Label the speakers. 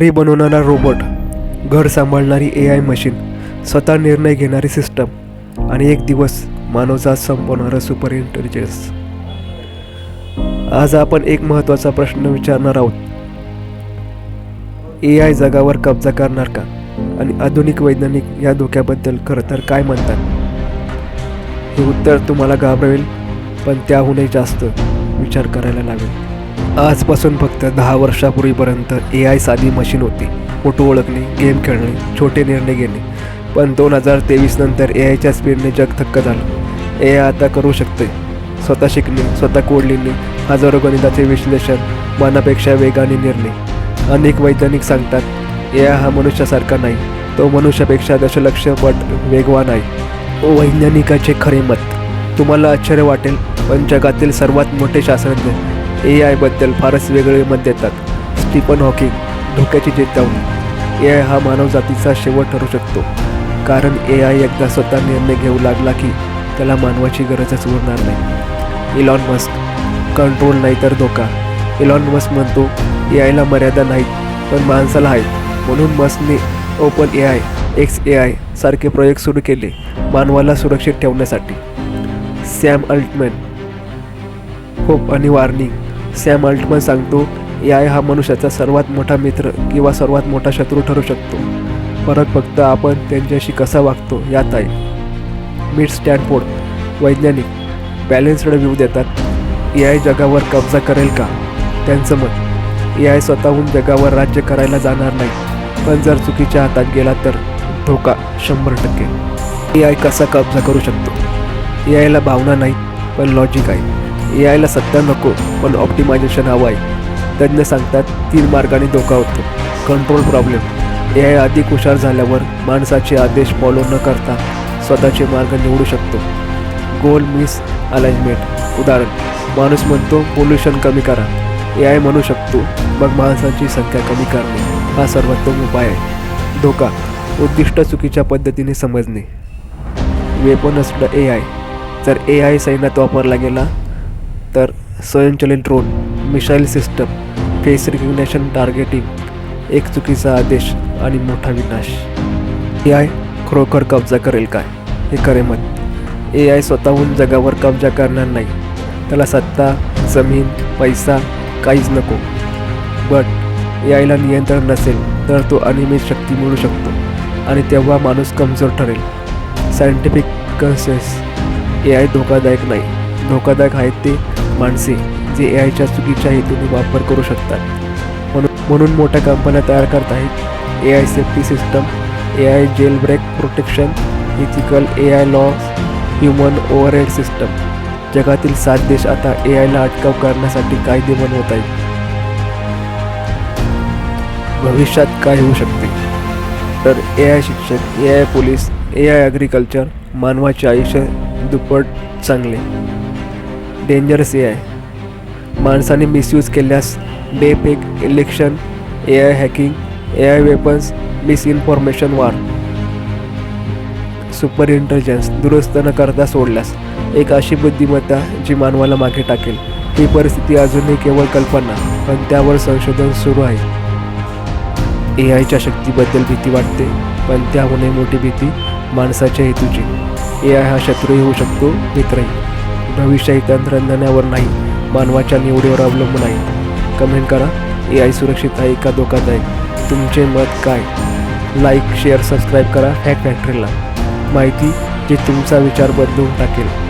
Speaker 1: भिकारी बनवणारा रोबोट घर सांभाळणारी ए आय मशीन स्वतः निर्णय घेणारी सिस्टम आणि एक दिवस मानवजात संपवणारं सुपर इंटेलिजन्स आज आपण एक महत्त्वाचा प्रश्न विचारणार आहोत. ए आय जगावर कब्जा करणार का? आणि आधुनिक वैज्ञानिक या धोक्याबद्दल खरं तर काय म्हणतात? हे उत्तर तुम्हाला घाबरवेल पण त्याहूनही जास्त विचार करायला लागेल. आजपासून फक्त दहा वर्षापूर्वीपर्यंत ए आय साधी मशीन होती. फोटो ओळखणे गेम खेळणे छोटे निर्णय घेणे. पण दोन हजार तेवीस नंतर ए आयच्या स्पीडने जग थक्क झालं. ए आय आता करू शकते स्वतः शिकणे स्वतः कोड लिहिणे हजारो गणिताचे विश्लेषण मनापेक्षा वेगाने निर्णय. अनेक वैज्ञानिक सांगतात ए आय हा मनुष्यासारखा नाही. तो मनुष्यापेक्षा दशलक्ष पट वेगवान आहे. वैज्ञानिकाचे खरे मत. तुम्हाला आश्चर्य वाटेल पण जगातील सर्वात मोठे शास्त्रज्ञ ए आयबद्दल फारच वेगळे मत देतात. स्टीफन हॉकिंग धोक्याची चेतावणी. ए आय हा मानवजातीचा शेवट ठरू शकतो. कारण ए आय एकदा स्वतः निर्णय घेऊ लागला की त्याला मानवाची गरजच उरणार नाही. इलॉन मस्क कंट्रोल नाही तर धोका. इलॉन मस्क म्हणतो ए आयला मर्यादा नाहीत पण माणसाला आहेत. म्हणून मस्कने open A I X A I सारखे प्रयोग सुरू केले मानवाला सुरक्षित ठेवण्यासाठी. सॅम अल्टमॅन होप आणि वार्निंग सॅम अल्टमन सांगतो ए आय हा मनुष्याचा सर्वात मोठा मित्र किंवा सर्वात मोठा शत्रू ठरू शकतो. फरक फक्त आपण त्यांच्याशी कसा वागतो यात आहे. मिड स्टॅनफोर्ड वैज्ञानिक बॅलेन्स्ड व्ह्यू देतात. ए आय जगावर कब्जा करेल का? त्यांचं मत ए आय स्वतःहून जगावर राज्य करायला जाणार नाही पण जर चुकीच्या हातात गेला तर धोका शंभर टक्के. ए आय कसा कब्जा करू शकतो? ए आयला भावना नाही पण लॉजिक आहे. ए आयला सत्ता नको पण ऑप्टिमायझेशन हवं आहे तज्ज्ञ सांगतात तीन मार्गाने धोका होतो. Control problem. ए आय अधिक हुशार झाल्यावर माणसाचे आदेश फॉलो न करता स्वतःचे मार्ग निवडू शकतो. गोल मिस अलाइनमेंट उदाहरण माणूस म्हणतो पोल्युशन कमी करा. ए आय म्हणू शकतो मग माणसांची संख्या कमी करणे. हा सर्वोत्तम उपाय आहे. धोका उद्दिष्ट चुकीच्या पद्धतीने समजणे. Weaponised A I. जर ए आय सैन्यात वापरला गेला स्वयंचलित drone missile system face recognition targeting एक चुकीचा आदेश आणि मोठा विनाश. ए आय खरोखर कब्जा करेल काय? हे खरे मत. ए आय स्वतःहून जगावर कब्जा करणार नाही. त्याला सत्ता जमीन पैसा काहीच नको. बट ए आयला नियंत्रण नसेल तर तो अनियमित शक्ती मिळू शकतो आणि तेव्हा माणूस कमजोर ठरेल. सायंटिफिक कन्सेस ए आय धोकादायक नाही. धोकादायक आहेत ते माणसे जे ए आयच्या चुकीच्या हेतूने वापर करू शकतात. म्हणून म्हणून मोठ्या कंपन्या तयार करत आहेत. A I safety system A I jailbreak protection ethical A I law human overhead system जगातील सात देश आता ए आयला अटकाव करण्यासाठी कायदे बनवत आहेत. भविष्यात काय होऊ शकते? तर ए आय शिक्षक A I police A I agriculture मानवाचे आयुष्य दुप्पट चांगले. डेंजरस ए आय माणसाने मिसयूज केल्यास deepfake election A I hacking A I weapons misinformation war super intelligence दुरुस्त न करता सोडल्यास. एक अशी बुद्धिमत्ता जी मानवाला मागे टाकेल. ही परिस्थिती अजूनही केवळ कल्पना पण त्यावर संशोधन सुरू आहे. ए आयच्या शक्तीबद्दल भीती वाटते पण त्याहूनही मोठी भीती माणसाच्या हेतूची. ए आय हा शत्रूही होऊ शकतो मित्रही. भविष्यही तंत्रज्ञानावर नाही मानवाच्या निवडीवर अवलंबून आहे. कमेंट करा. ए आय सुरक्षित आहे का धोकादायक? तुमचे मत काय? लाईक शेअर सबस्क्राईब करा. हॅक फॅक्टरीला माहिती जी तुमचा विचार बदलून टाकेल.